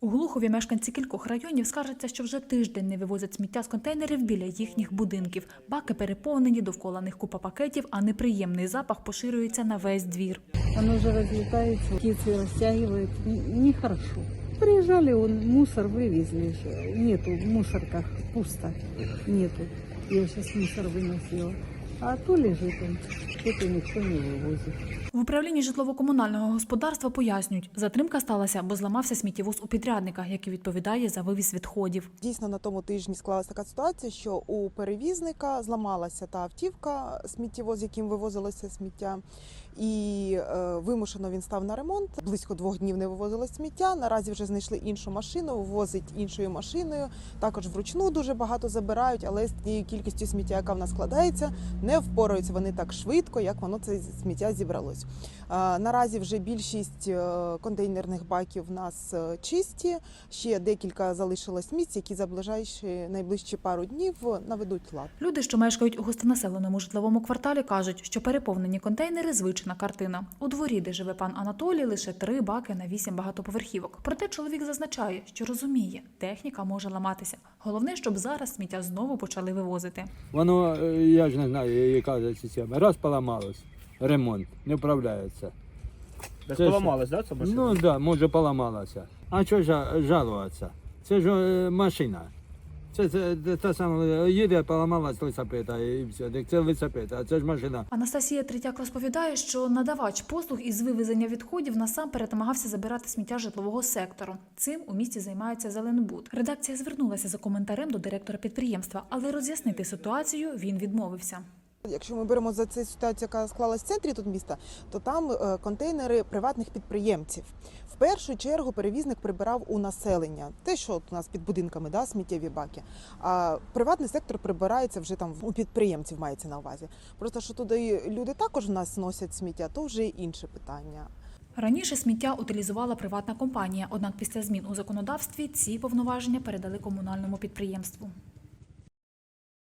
У Глухові мешканці кількох районів скаржаться, що вже тиждень не вивозять сміття з контейнерів біля їхніх будинків. Баки переповнені, довкола них купа пакетів, а неприємний запах поширюється на весь двір. Оно уже разлетается, птицы растягивает. Н- Нехорошо. Приезжали, он мусор вывезли. же. Нету в мусорках, пусто. Нету. Я сейчас мусор выносила. А то лежит он. Никто не вывозит. В управлінні житлово-комунального господарства пояснюють, затримка сталася, бо зламався сміттєвоз у підрядника, який відповідає за вивіз відходів. Дійсно, на тому тижні склалася така ситуація, що у перевізника зламалася та автівка, сміттєвоз, яким вивозилося сміття, і е, вимушено він став на ремонт. Близько двох днів не вивозилось сміття. Наразі вже знайшли іншу машину, вивозить іншою машиною. Також вручну дуже багато забирають, але з тією кількістю сміття, яка в нас складається, не впораються вони так швидко, як воно це сміття зібралось. Е, Наразі вже більшість е, контейнерних баків в нас е, чисті. Ще декілька залишилось місць, які за ближайші найближчі пару днів наведуть лад. Люди, що мешкають у густонаселеному житловому кварталі, кажуть, що переповнені контейнери звична картина. У дворі, де живе пан Анатолій, лише три баки на вісім багатоповерхівок. Проте чоловік зазначає, що розуміє, техніка може ламатися. Головне, щоб зараз сміття знову почали вивозити. Воно, е, я ж не знаю, яка система. Раз поламалось, ремонт, не вправляється. Десь Це поламалась, да, ця машина? Ну так, да, може поламалася. А що жа- жалуватися? Це ж е, машина. Це, це, це та сама їде, поламалась лисапита і все. Так це лисапета, а це ж машина. Анастасія Третяк розповідає, що надавач послуг із вивезення відходів насамперед намагався забирати сміття житлового сектору. Цим у місті займається Зеленбуд. Редакція звернулася за коментарем до директора підприємства, але роз'яснити ситуацію він відмовився. Якщо ми беремо за цю ситуацію, яка склалась в центрі тут міста, то там е, контейнери приватних підприємців. В першу чергу перевізник прибирав у населення, те, що от у нас під будинками, да, сміттєві баки. А приватний сектор прибирається вже там у підприємців, мається на увазі. Просто що туди люди також в нас носять сміття, то вже інше питання. Раніше сміття утилізувала приватна компанія, однак після змін у законодавстві ці повноваження передали комунальному підприємству.